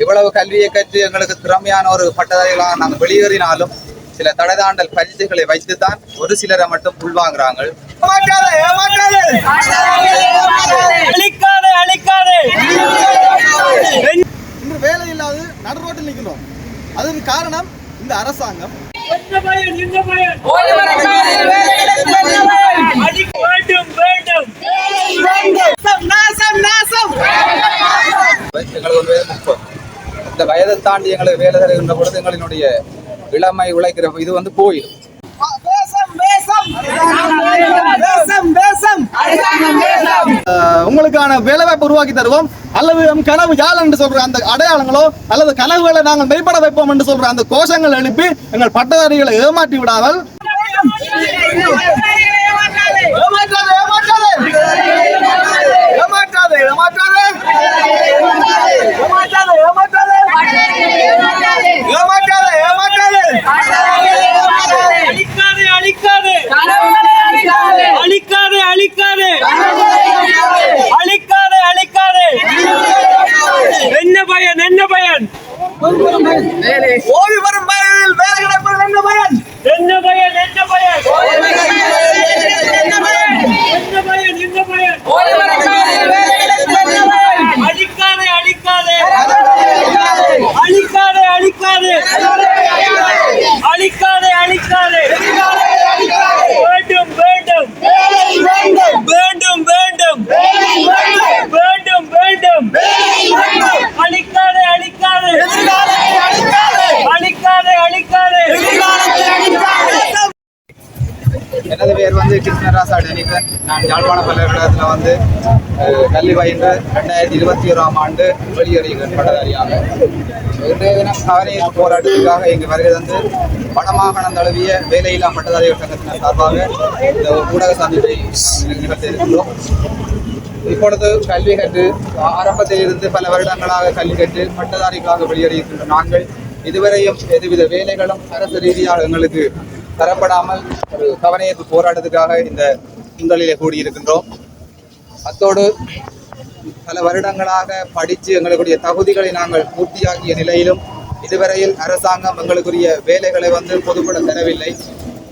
இவ்வளவு கல்வியை கற்று எங்களுக்கு திறமையான ஒரு பட்டதாரிகளாக நாங்கள் வெளியேறினாலும் சில தடைதாண்டல் பரிசுகளை வைத்துதான் ஒரு சிலரை மட்டும் உள்வாங்குறாங்க. இன்று வேலை இல்லாது நடுரோட்டில் நிற்கிறோம். அதற்கு காரணம் இந்த அரசாங்கம். வேண்டும் எங்களுக்கு ஒரு வயது முப்பது இந்த வயதை தாண்டி எங்களுக்கு வேலை தருகின்ற பொழுது எங்களினுடைய இளமை உழைக்கிற இது வந்து போயிடும். உங்களுக்கான வேலை வாய்ப்பு உருவாக்கி தருவோம். அல்லது நம் கனவு யாழ் என்று சொல்ற அந்த அடையாளங்களோ அல்லது கனவுகளை நாங்கள் மெய்ப்பட வைப்போம் என்று சொல்ற அந்த கோஷங்கள் எழுப்பி எங்கள் பட்டதாரிகளை ஏமாற்றி விடாமல் வந்து கிருஷ்ணராசா டெனிகன் நான் யாழ்ப்பாண பல்கலைக்கழகத்தில் வந்து அஹ், கல்வி ரெண்டாயிரத்தி இருபத்தி ஓராம் ஆண்டு வெளியேறுகிறேன் பட்டதாரியாக. இன்றைய தினம் கவலை போராட்டத்துக்காக இங்கு வருகை தந்து வடமாகாணம் தழுவிய வேலையில்லா பட்டதாரிகள் சங்கத்தினர் சார்பாக இந்த ஊடக சந்திப்பை நிகழ்த்தியிருக்கிறோம் இப்பொழுது கல்வி கற்று ஆரம்பத்தில் இருந்து பல வருடங்களாக கல்வி கற்று பட்டதாரிகளாக வெளியேறியிருக்கின்ற நாங்கள் இதுவரையும் எதுவித வேலைகளும் அரசு ரீதியாக எங்களுக்கு தரப்படாமல் ஒரு கவனயீர்ப்பு போராட்டத்துக்காக இந்த திங்களிலே கூடியிருக்கின்றோம். அத்தோடு பல வருடங்களாக படித்து எங்களுடைய தகுதிகளை நாங்கள் பூர்த்தியாக்கிய நிலையிலும் இதுவரையில் அரசாங்கம் எங்களுக்குரிய வேலைகளை வந்து பொதுப்பட தரவில்லை.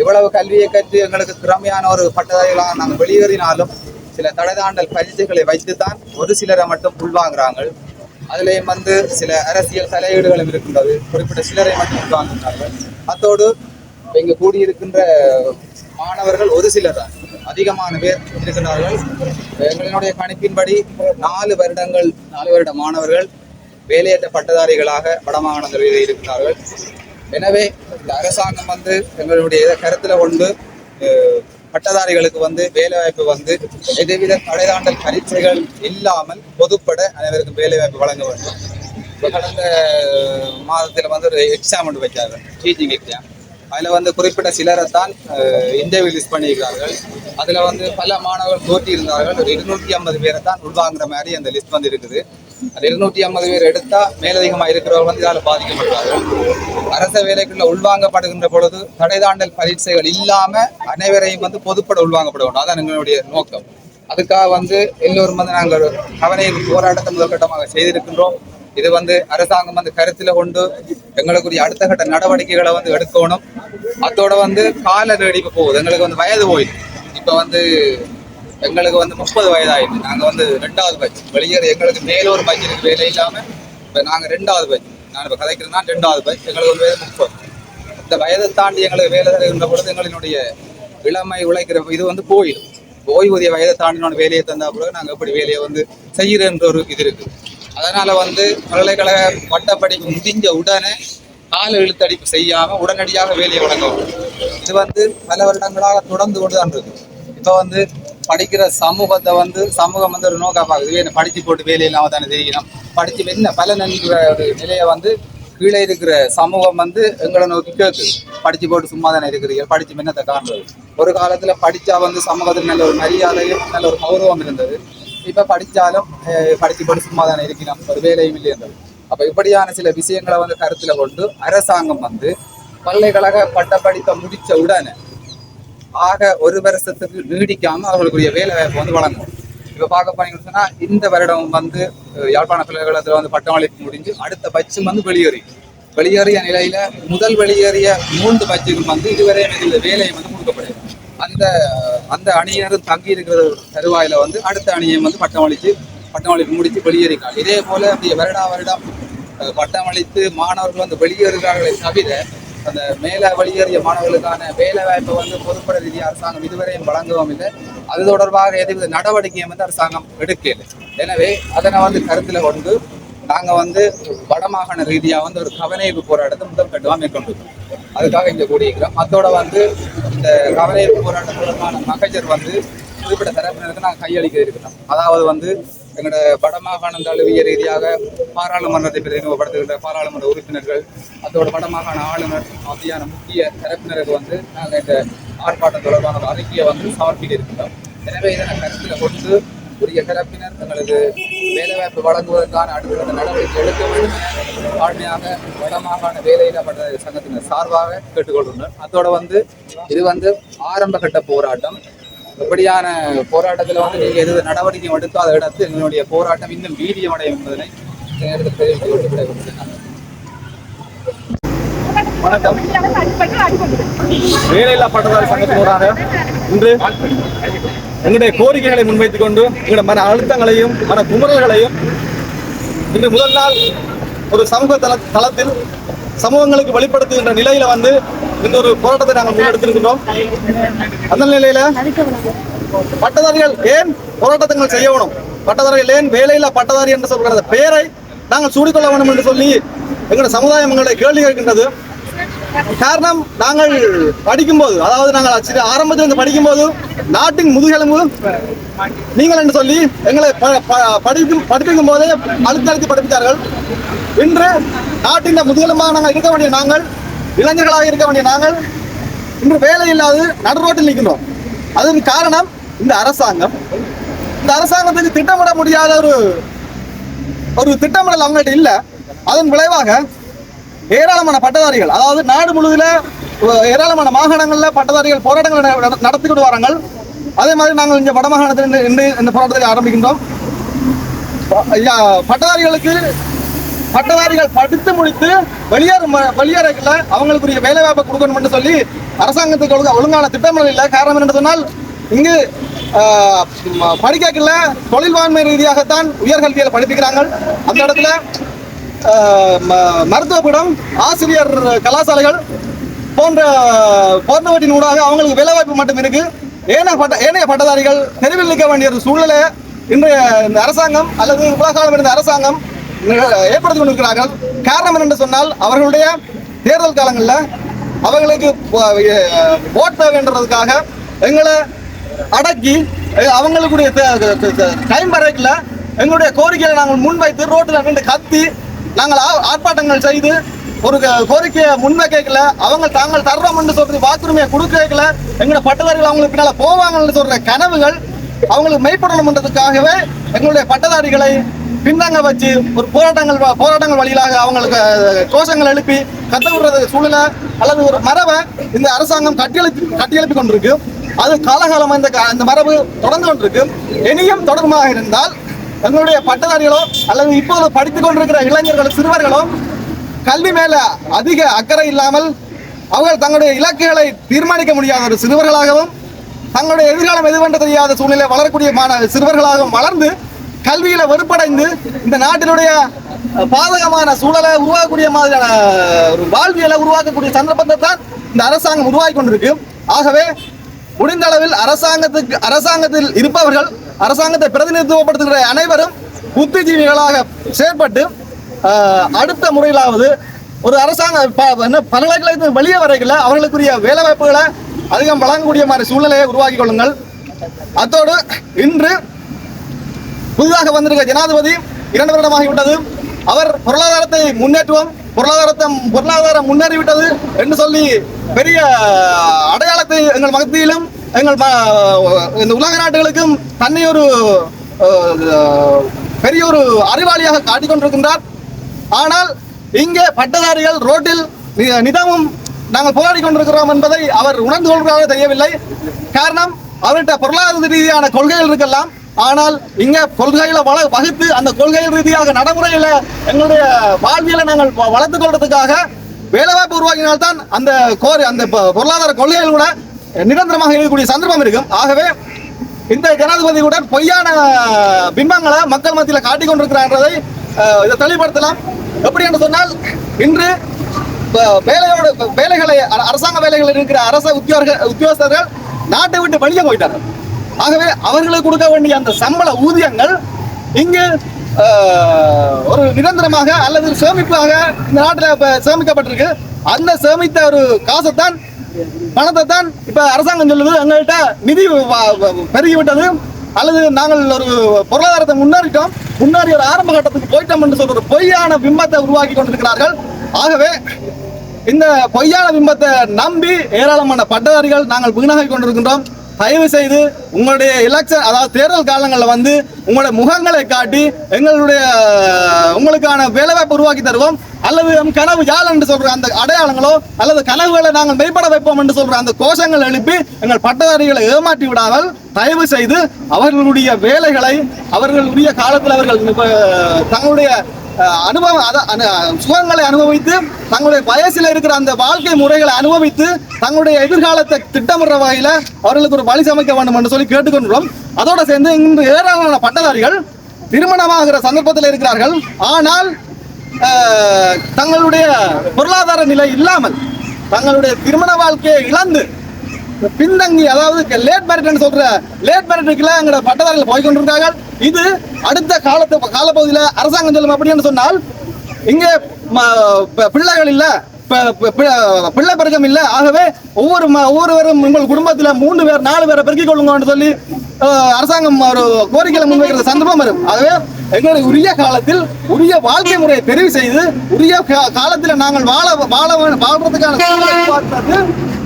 இவ்வளவு கல்வியை கற்று எங்களுக்கு திறமையான ஒரு பட்டதாரிகளாக நாங்கள் வெளியேறினாலும் சில தடைதாண்டல் பரிசுகளை வைத்துத்தான் ஒரு சிலரை மட்டும் உள்வாங்குறாங்க அதிலேயும் வந்து சில அரசியல் தலையீடுகளும் இருக்கின்றது. குறிப்பிட்ட சிலரை மட்டும் உள்வாங்குகிறார்கள். அத்தோடு இங்கு கூடியிருக்கின்ற மாணவர்கள் ஒரு சிலர் தான். அதிகமான பேர் இருக்கின்றார்கள். எங்களுடைய கணிப்பின்படி நாலு வருடங்கள் நாலு வருட மாணவர்கள் வேலையற்ற பட்டதாரிகளாக வடமாகாணத்தில் இருக்கிறார்கள் எனவே இந்த அரசாங்கம் வந்து எங்களுடைய இதை கருத்தில் கொண்டு பட்டதாரிகளுக்கு வந்து வேலைவாய்ப்பு வந்து எதுவித தடைதாண்டல் பரீட்சைகள் இல்லாமல் பொதுப்பட அனைவருக்கும் வேலைவாய்ப்பு வழங்க வேண்டும். இப்போ கடந்த மாதத்தில் வந்து ஒரு எக்ஸாம் ஒன்று வைச்சார்கள் டீச்சிங் எக்ஸாம் அதில் வந்து குறிப்பிட்ட சிலரை தான் இன்டர்வியூ லிஸ்ட் பண்ணியிருக்கிறார்கள். அதில் வந்து பல மாணவர்கள் தோற்றி இருந்தார்கள். ஒரு இருநூற்றி ஐம்பது பேரை தான் உள்வாங்குற மாதிரி அந்த லிஸ்ட் வந்து இருக்குது அந்த இருநூற்றி ஐம்பது பேர் எடுத்தால் மேலதிகமாக இருக்கிறவர்கள் வந்து இதால் பாதிக்கப்படுறார்கள் அரச வேலைக்குள்ள உள்வாங்கப்படுகின்ற பொழுது தடைதாண்டல் பரீட்சைகள் இல்லாமல் அனைவரையும் வந்து பொதுப்பட உள்வாங்கப்பட வேண்டும். அதான் எங்களுடைய நோக்கம். அதுக்காக வந்து எல்லோரும் வந்து நாங்கள் கவனையில் போராட்டத்தை முதற்கட்டமாக செய்திருக்கின்றோம். இது வந்து அரசாங்கம் வந்து கருத்துல கொண்டு எங்களுக்குரிய அடுத்த கட்ட நடவடிக்கைகளை வந்து எடுக்கணும். அதோட வந்து கால நீடிப்பு போகுது. எங்களுக்கு வந்து வயது போயிடுது இப்ப வந்து எங்களுக்கு வந்து முப்பது வயதாயிடுது நாங்க வந்து ரெண்டாவது பட்ச் வெளியேற எங்களுக்கு மேலோர் ஒரு பட்ச் இருக்கு. வேலை இல்லாம இப்ப நாங்க ரெண்டாவது பட்ச் நான் இப்ப கதைக்கிறேன்னா ரெண்டாவது பட்ச் எங்களுக்கு வந்து வயது முப்பது. இந்த வயதை தாண்டி எங்களுக்கு வேலை தருகின்ற பொழுது எங்களினுடைய இளமை உழைக்கிற இது வந்து போயிடும். ஓய்வூதிய வயதை தாண்டினோட வேலையை தந்தா கூட நாங்கள் எப்படி வேலையை வந்து செய்கிறன்ற ஒரு இது இருக்கு. அதனால வந்து பல்கலைக்கழக பட்டப்படிப்பு முடிஞ்ச உடனே கால இழுத்தடிப்பு செய்யாம உடனடியாக வேலையை வழங்கவும். இது வந்து பல வருடங்களாக தொடர்ந்து கொண்டு தான் இருக்கு. இப்போ வந்து படிக்கிற சமூகத்தை வந்து சமூகம் வந்து ஒரு நோக்கா பார்க்குது. இதுவே என்ன போட்டு வேலை இல்லாமல் தானே தெரியணும் படித்து என்ன பல நன்கிற ஒரு நிலையை வந்து கீழே இருக்கிற சமூகம் வந்து எங்களை நோக்கி கேட்குது. படித்து போட்டு சும்மா தானே இருக்கிறீங்க. படித்து என்னத்தை காண்றது. ஒரு காலத்தில் படித்தா வந்து சமூகத்தில் நல்ல ஒரு மரியாதையும் நல்ல ஒரு கௌரவம் இருந்தது. இப்போ படித்தாலும் படித்து படிச்சு சும்மா தானே இருக்கணும் ஒரு வேலையும் இல்லைன்றது அப்போ இப்படியான சில விஷயங்களை வந்து கருத்தில் கொண்டு அரசாங்கம் வந்து பல்கலைக்கழக பட்டப்படிப்பை முடித்த உடனே ஆக ஒரு வருஷத்துக்கு நீடிக்காமல் அவர்களுக்குரிய வேலை வாய்ப்பு வந்து வழங்கும் இப்போ பார்க்க போனீங்கன்னு சொன்னால் இந்த வருடம் வந்து யாழ்ப்பாண பல்கலைக்கழகத்தில் வந்து பட்டமளிப்பு முடிஞ்சு அடுத்த பட்சம் வந்து வெளியேறி வெளியேறிய நிலையில் முதல் வெளியேறிய மூன்று பட்சுகள் வந்து இதுவரை இந்த வேலையை வந்து கொடுக்கப்படும் அந்த அந்த அணியினரும் தங்கி இருக்கிற தருவாயில வந்து அடுத்த அணியை வந்து பட்டமளித்து பட்டமளிப்பு முடித்து வெளியேறினார் இதே போல அப்படி வருடா வருடம் பட்டமளித்து மாணவர்கள் வந்து வெளியேறுகிறார்களே தவிர அந்த மேல வெளியேறிய மாணவர்களுக்கான வேலை வாய்ப்பை வந்து பொதுப்பட ரீதியாக அரசாங்கம் இதுவரையும் வழங்கவும் இல்லை. அது தொடர்பாக எதுவித நடவடிக்கையும் வந்து அரசாங்கம் எடுக்கல எனவே அதனை வந்து கருத்தில் கொண்டு நாங்கள் வந்து வடமாகாண ரீதியாக வந்து ஒரு கவனஈர்ப்பு போராட்டத்தை முதல் கட்டமாக மேற்கொண்டிருக்கோம். அதுக்காக இங்கே கூடியிருக்கிறோம். அதோட வந்து இந்த கவனஈர்ப்பு போராட்டம் தொடர்பான மகஜர் வந்து குறிப்பிட்ட தரப்பினருக்கு நாங்கள் கையளிக்க இருக்கிறோம். அதாவது வந்து எங்களோட வடமாகாணம் தழுவிய ரீதியாக பாராளுமன்றத்தை பிரதிநிதிப்படுத்துகின்ற பாராளுமன்ற உறுப்பினர்கள் அதோட வடமாகாண ஆளுநர் அப்படியான முக்கிய தரப்பினருக்கு வந்து நாங்கள் இந்த ஆர்ப்பாட்டம் தொடர்பான அறிக்கையை வந்து சமர்ப்பிக்க இருக்கிறோம். எனவே இதனை கருத்தில் கொண்டு உரிய தரப்பினர் தங்களது வேலைவாய்ப்பு வழங்குவதற்கான அடுத்த நடவடிக்கை எடுக்க வேண்டும் என தாழ்மையாக வடமாகாண வேலையில்லா பட்ட சங்கத்தினர் சார்பாக கேட்டுக்கொள்கின்றனர். அதோட வந்து இது வந்து ஆரம்ப கட்ட போராட்டம். இப்படியான போராட்டத்தில் வந்து நீங்கள் எது நடவடிக்கை எடுக்காத இடத்து எங்களுடைய போராட்டம் இன்னும் வீரியமடையும் என்பதனை நேரத்தில் தெரிவித்துக் கொண்டு விடைபெறுகிறேன். வணக்கம். வேலையில்லா பட்டதாரி சங்கத்தினராக இன்று எங்களுடைய கோரிக்கைகளை முன்வைத்துக் கொண்டு எங்களுடைய மன அழுத்தங்களையும் மன குமுறல்களையும் இன்று முதல் நாள் ஒரு சமூக தள தளத்தில் சமூகங்களுக்கு வெளிப்படுத்துகின்ற நிலையில வந்து இந்த ஒரு போராட்டத்தை நாங்கள் முன்னெடுத்திருக்கிறோம் அந்த நிலையில பட்டதாரிகள் ஏன் போராட்டத்தை செய்யணும் பட்டதாரிகள் ஏன் வேலையில்லா பட்டதாரி என்று சொல்கிற பெயரை நாங்கள் சூடிக்கொள்ள வேண்டும் என்று சொல்லி எங்களுடைய சமுதாயம் எங்களை கேள்வி கேட்கின்றது. காரணம் நாங்கள் படிக்கும்போது அதாவது நாங்கள் சிறு ஆரம்பத்தில் படிக்கும்போது நாட்டின் முதுகெலும்பு நீங்கள் என்று சொல்லி எங்களை ப- ப- படிக்கும் படிப்பிக்கும் போதே அழுத்தி அழுத்தி படிப்பித்தார்கள். இன்று நாட்டின் முதுகெலும்பாக நாங்கள் இருக்க வேண்டிய நாங்கள் இளைஞர்களாக இருக்க வேண்டிய நாங்கள் இன்று வேலை இல்லாது நடுரோட்டில் நிற்கிறோம் அதற்கு காரணம் இந்த அரசாங்கம். இந்த அரசாங்கத்துக்கு திட்டமிட முடியாத ஒரு ஒரு திட்டமிடல் அவங்கள்ட்ட இல்லை. அதன் விளைவாக ஏராளமான பட்டதாரிகள் அதாவது நாடு முழுவதில் ஏராளமான மாகாணங்களில் பட்டதாரிகள் போராட்டங்களை நட- நடத்தி கொண்டு வராங்கள். அதே மாதிரி நாங்கள் இங்கே வடமாகாணத்தில் இன்று- இந்த போராட்டத்தை ஆரம்பிக்கின்றோம். ஐயா, பட்டதாரிகளுக்கு பட்டதாரிகள் படித்து முடித்து வெளியேற வெளியேறல அவங்களுக்குரிய வேலை வாய்ப்பை கொடுக்கணும் சொல்லி அரசாங்கத்துக்கு ஒழுங்கா ஒழுங்கான திட்டமிடல் இல்லை. காரணம் என்று சொன்னால் இங்கு படிக்கல தொழில்வாண்மை ரீதியாகத்தான் உயர்கல்வியில் படிப்பிக்கிறாங்க அந்த இடத்துல மருத்துவப்பீடம் ஆசிரியர் கலாசாலைகள் போன்ற போன்றவற்றின் ஊடாக அவங்களுக்கு வேலை வாய்ப்பு மட்டும் இருக்கு. ஏனைய பட்ட ஏனைய பட்டதாரிகள் தெருவில் நிற்க வேண்டிய ஒரு சூழ்நிலை இன்றைய இந்த அரசாங்கம் அல்லது உலகாலம் இருந்த அரசாங்கம் ஏற்படுத்தி கொண்டிருக்கிறார்கள். காரணம் என்னென்று சொன்னால் அவர்களுடைய தேர்தல் காலங்களில் அவங்களுக்கு ஓட் தேவைன்றதுக்காக எங்களை அடக்கி அவங்களுக்குடைய டைம் வரைக்கில் எங்களுடைய கோரிக்கையை நாங்கள் முன்வைத்து ரோட்டில் நின்று கத்தி நாங்கள் ஆ- ஆர்ப்பாட்டங்கள் செய்து ஒரு க- கோரிக்கையை முன்வைக்கல அவங்க தாங்கள் தர்றோம்னு என்று சொல்றது வாக்குரிமையை கொடுக்கல எங்களோட பட்டதாரிகள் அவங்களுக்கு பின்னால போவாங்கன்னு சொல்ற கனவுகள் அவங்களுக்கு மெய்ப்படணும்ன்றதுக்காகவே எங்களுடைய பட்டதாரிகளை பின்தாங்க வச்சு ஒரு போராட்டங்கள் வ- போராட்டங்கள் வழியிலாக அவங்களுக்கு கோஷங்கள் எழுப்பி கத்த விடுறது சூழ்நிலை அல்லது ஒரு மரபை இந்த அரசாங்கம் கட்டியெழுப்பி கட்டியெழுப்பி கொண்டிருக்கு. அது காலகாலமாக இந்த க- இந்த மரபு தொடர்ந்து கொண்டிருக்கு. இனியும் தொடர்பாக இருந்தால் எங்களுடைய பட்டதாரிகளோ அல்லது இப்போது படித்துக் கொண்டிருக்கிற இளைஞர்களோ சிறுவர்களோ கல்வி மேல அதிக அக்கறை இல்லாமல் அவர்கள் தங்களுடைய இலக்குகளை தீர்மானிக்க முடியாத ஒரு சிறுவர்களாகவும் தங்களுடைய எதிர்காலம் எதுவென்று தெரியாத சூழ்நிலை வளரக்கூடிய மாண சிறுவர்களாகவும் வளர்ந்து கல்வியில வெறுப்படைந்து இந்த நாட்டினுடைய பாதகமான சூழலை உருவாக்கக்கூடிய மாதிரியான ஒரு வாழ்வியலை உருவாக்கக்கூடிய சந்தர்ப்பத்தை தான் இந்த அரசாங்கம் உருவாக்கி கொண்டிருக்கு. ஆகவே முடிந்த அளவில் அரசாங்கத்துக்கு அரசாங்கத்தில் இருப்பவர்கள் அரசாங்கத்தை பிரதிநிதித்துவப்படுத்துகிற அனைவரும் புத்திஜீவிகளாக செயற்பட்டு அடுத்த முறையிலாவது ஒரு அரசாங்க ப- என்ன வெளியே வரைக்கல அவர்களுக்குரிய வேலை வாய்ப்புகளை அதிகம் வழங்கக்கூடிய மாதிரி சூழ்நிலையை உருவாக்கி கொள்ளுங்கள். அத்தோடு இன்று புதிதாக வந்திருக்க ஜனாதிபதி இரண்டு வருடமாகிவிட்டது அவர் பொருளாதாரத்தை முன்னேற்றுவோம் பொருளாதாரத்தை பொருளாதாரம் முன்னேறிவிட்டது என்று சொல்லி பெரிய அடையாளத்தை எங்கள் மத்தியிலும் எங்கள் இந்த உலக நாடுகளுக்கும் தன்னை ஒரு பெரிய ஒரு அறிவாளியாக காட்டிக் கொண்டிருக்கின்றார். ஆனால் இங்கே பட்டதாரிகள் ரோட்டில் நிதமும் நாங்கள் போராடி கொண்டிருக்கிறோம் என்பதை அவர் உணர்ந்து கொள்கிறாரோ தெரியவில்லை. காரணம் அவர்கிட்ட பொருளாதார ரீதியான கொள்கைகள் இருக்கலாம். ஆனால் இங்கே கொள்கைகளை வள வகுத்து அந்த கொள்கைகள் ரீதியாக நடைமுறையில எங்களுடைய வாழ்வியலை நாங்கள் வளர்த்து கொள்றதுக்காக வேலைவாய்ப்பு உருவாக்கினால்தான் அந்த கோரி அந்த பொருளாதார கொள்கைகள் கூட நிரந்தரமாக இருக்கக்கூடிய சந்தர்ப்பம் இருக்கும். ஆகவே இந்த ஜனாதிபதியுடன் பொய்யான பிம்பங்களை மக்கள் மத்தியில் காட்டிக்கொண்டிருக்கிறான்றதை இதை தெளிவுபடுத்தலாம். எப்படி என்று சொன்னால் இன்று வேலையோட வேலைகளை அர- அரசாங்க வேலைகளில் இருக்கிற அரச உத்தியோக உத்தியோகஸ்தர்கள் நாட்டை விட்டு வெளியே போயிட்டார்கள். ஆகவே அவர்களுக்கு கொடுக்க வேண்டிய அந்த சம்பள ஊதியங்கள் இங்கு ஒரு நிரந்தரமாக அல்லது சேமிப்பாக இந்த நாட்டில் சேமிக்கப்பட்டிருக்கு. அந்த சேமித்த ஒரு காசைத்தான் பணத்தை தான் இப்ப அரசாங்கம் சொல்லுது. எங்கள்கிட்ட நிதி வ- பெருகிவிட்டது. அல்லது நாங்கள் ஒரு பொருளாதாரத்தை முன்னேறிட்டோம். முன்னாடி ஒரு ஆரம்ப கட்டத்துக்கு போயிட்டோம் என்று சொல்ற ஒரு பொய்யான பிம்பத்தை உருவாக்கி கொண்டிருக்கிறார்கள். ஆகவே இந்த பொய்யான பிம்பத்தை நம்பி ஏராளமான பட்டதாரிகள் நாங்கள் வீணாகி கொண்டிருக்கின்றோம். தயவு செய்து உங்களுடைய எலெக்ஷன் அதாவது தேர்தல் காலங்களில் வந்து உங்களுடைய முகங்களை காட்டி எங்களுடைய உங்களுக்கான வேலைவாய்ப்பு உருவாக்கி தருவோம். அல்லது நம் கனவு யாழ் என்று சொல்ற அந்த அடையாளங்களோ அல்லது கனவுகளை நாங்கள் மெய்ப்பட வைப்போம் என்று சொல்ற அந்த கோஷங்கள் எழுப்பி எங்கள் பட்டதாரிகளை ஏமாற்றி விடாமல் தயவு செய்து அவர்களுடைய வேலைகளை அவர்களுடைய காலத்தில் அவர்கள் தங்களுடைய அனுபவம் அனு- சுகங்களை அனுபவித்து தங்களுடைய வயசில் இருக்கிற அந்த வாழ்க்கை முறைகளை அனுபவித்து தங்களுடைய எதிர்காலத்தை திட்டமிடுற வகையில் அவர்களுக்கு ஒரு வழி சமைக்க வேண்டும் என்று சொல்லி கேட்டுக்கொண்டோம் அதோடு சேர்ந்து இன்று ஏராளமான பட்டதாரிகள் திருமணமாகிற சந்தர்ப்பத்தில் இருக்கிறார்கள். ஆனால் தங்களுடைய பொருளாதார நிலை இல்லாமல் தங்களுடைய திருமண வாழ்க்கையை இழந்து பின்தங்கி அதாவது லேட் மேரிட்னு சொல்ற லேட் மேரிட்டுக்குள்ள எங்களோட பட்டதாரிகள் போய் கொண்டிருக்கார்கள் இது அடுத்த காலத்து காலப்பகுதியில் அரசாங்கம் சொல்லும் அப்படின்னு சொன்னால் இங்கே ம- பிள்ளைகள் இல்லை பிள்ளை பெருக்கம் இல்லை. ஆகவே ஒவ்வொரு ம- ஒவ்வொருவரும் உங்கள் குடும்பத்தில் மூணு பேர் நாலு பேரை பெருக்கிக் கொள்ளுங்கன்னு சொல்லி அரசாங்கம் ஒரு கோரிக்கைகளை முன்வைக்கிற சந்தர்ப்பம் வரும். ஆகவே எங்களுடைய உரிய காலத்தில் உரிய வாழ்க்கை முறையை தெரிவு செய்து உரிய காலத்தில் நாங்கள் வாழ வாழ வாழ்றதுக்கான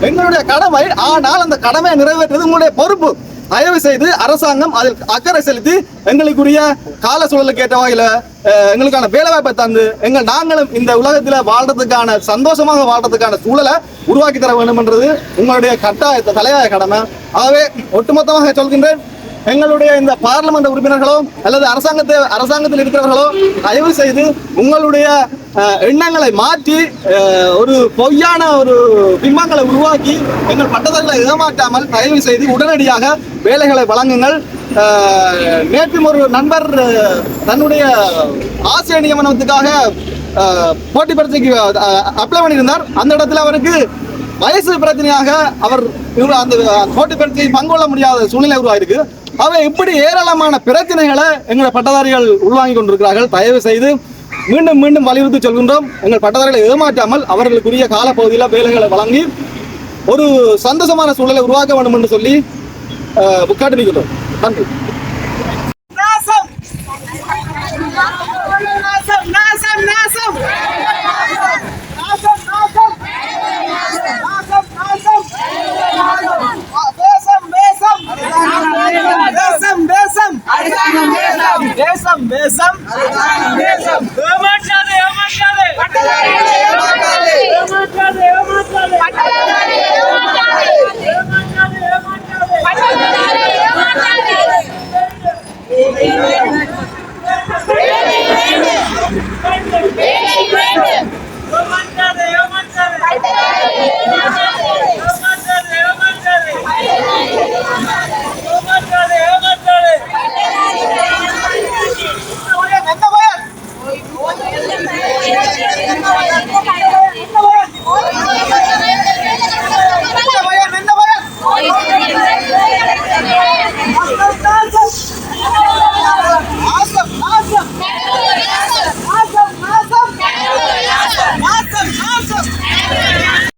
எங்களுடைய கடமை. ஆனால் அந்த கடமையை நிறைவேற்றுவது உங்களுடைய பொறுப்பு. தயவு செய்து அரசாங்கம் அதில் அக்கறை செலுத்தி எங்களுக்குரிய கால சூழலுக்கு ஏற்ற வகையில் எங்களுக்கான வேலைவாய்ப்பை தந்து எங்கள் நாங்களும் இந்த உலகத்தில் வாழ்றதுக்கான சந்தோஷமாக வாழ்றதுக்கான சூழலை உருவாக்கி தர வேண்டும் என்றது உங்களுடைய கட்டாய தலையாய கடமை. ஆகவே ஒட்டுமொத்தமாக சொல்கின்றேன் எங்களுடைய இந்த பார்லமெண்ட் உறுப்பினர்களோ அல்லது அரசாங்கத்தை அரசாங்கத்தில் இருக்கிறவர்களோ தயவு செய்து உங்களுடைய எண்ணங்களை மாற்றி ஒரு பொய்யான ஒரு பிம்பங்களை உருவாக்கி எங்கள் பட்டதாரிகளை ஏமாற்றாமல் தயவு செய்து உடனடியாக வேலைகளை வழங்குங்கள். நேற்றும் ஒரு நண்பர் தன்னுடைய ஆசிரியர் நியமனத்துக்காக போட்டி பரீட்சைக்கு அப்ளை பண்ணியிருந்தார். அந்த இடத்துல அவருக்கு வயசு பிரச்சனையாக அவர் இவர் அந்த போட்டி பரீட்சையில் பங்கொள்ள முடியாத சூழ்நிலை உருவாயிருக்கு. அவை இப்படி ஏராளமான பிரச்சனைகளை எங்களை பட்டதாரிகள் உள்வாங்கி கொண்டிருக்கிறார்கள். தயவு செய்து மீண்டும் மீண்டும் வலியுறுத்தி சொல்கின்றோம் எங்கள் பட்டதாரிகளை ஏமாற்றாமல் அவர்களுக்குரிய காலப்பகுதியில் வேலைகளை வழங்கி ஒரு சந்தோஷமான சூழலை உருவாக்க வேண்டும் என்று சொல்லி புக்காட்டுமிக்கிறோம் நன்றி. தேசம் தேசம். தேசம் தேசம்.